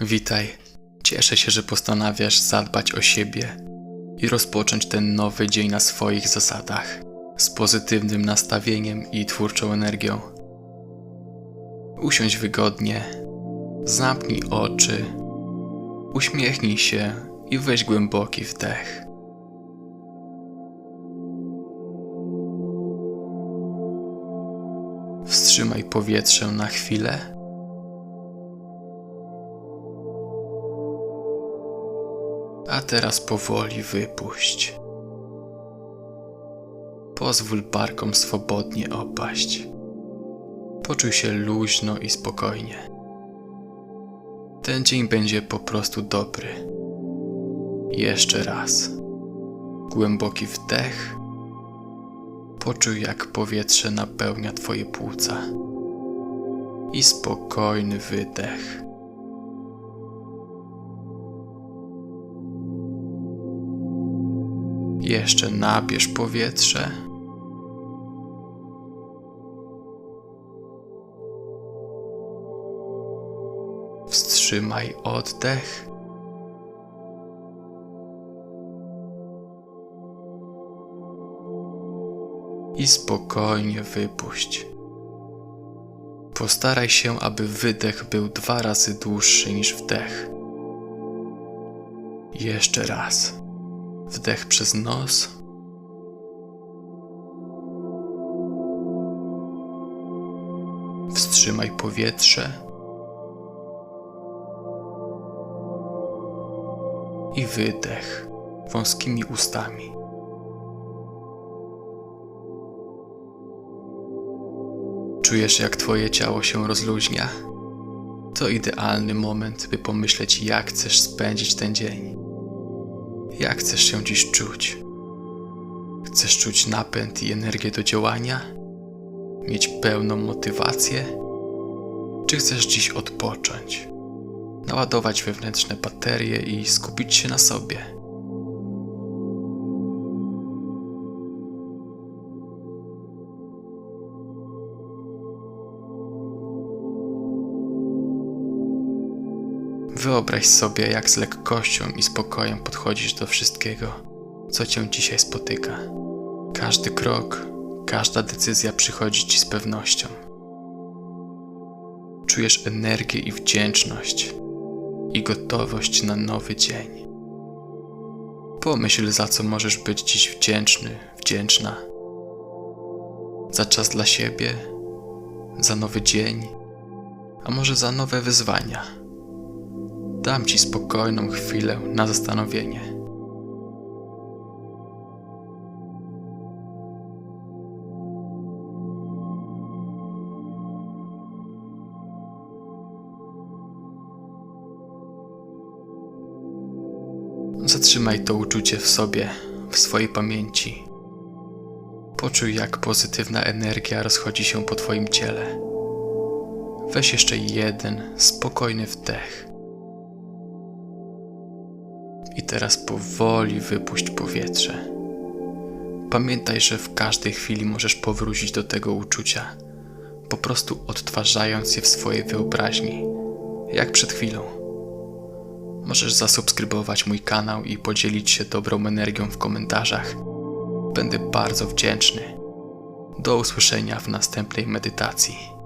Witaj. Cieszę się, że postanawiasz zadbać o siebie i rozpocząć ten nowy dzień na swoich zasadach, z pozytywnym nastawieniem i twórczą energią. Usiądź wygodnie, zamknij oczy, uśmiechnij się i weź głęboki wdech. Wstrzymaj powietrze na chwilę. A teraz powoli wypuść. Pozwól barkom swobodnie opaść. Poczuj się luźno i spokojnie. Ten dzień będzie po prostu dobry. Jeszcze raz. Głęboki wdech. Poczuj, jak powietrze napełnia Twoje płuca. I spokojny wydech. Jeszcze nabierz powietrze. Wstrzymaj oddech. I spokojnie wypuść. Postaraj się, aby wydech był dwa razy dłuższy niż wdech. Jeszcze raz. Wdech przez nos. Wstrzymaj powietrze. I wydech wąskimi ustami. Czujesz, jak Twoje ciało się rozluźnia? To idealny moment, by pomyśleć, jak chcesz spędzić ten dzień. Jak chcesz się dziś czuć? Chcesz czuć napęd i energię do działania? Mieć pełną motywację? Czy chcesz dziś odpocząć? Naładować wewnętrzne baterie i skupić się na sobie? Wyobraź sobie, jak z lekkością i spokojem podchodzisz do wszystkiego, co cię dzisiaj spotyka. Każdy krok, każda decyzja przychodzi ci z pewnością. Czujesz energię i wdzięczność, i gotowość na nowy dzień. Pomyśl, za co możesz być dziś wdzięczny, wdzięczna. Za czas dla siebie, za nowy dzień, a może za nowe wyzwania. Dam ci spokojną chwilę na zastanowienie. Zatrzymaj to uczucie w sobie, w swojej pamięci. Poczuj, jak pozytywna energia rozchodzi się po Twoim ciele. Weź jeszcze jeden spokojny wdech. I teraz powoli wypuść powietrze. Pamiętaj, że w każdej chwili możesz powrócić do tego uczucia, po prostu odtwarzając je w swojej wyobraźni, jak przed chwilą. Możesz zasubskrybować mój kanał i podzielić się dobrą energią w komentarzach. Będę bardzo wdzięczny. Do usłyszenia w następnej medytacji.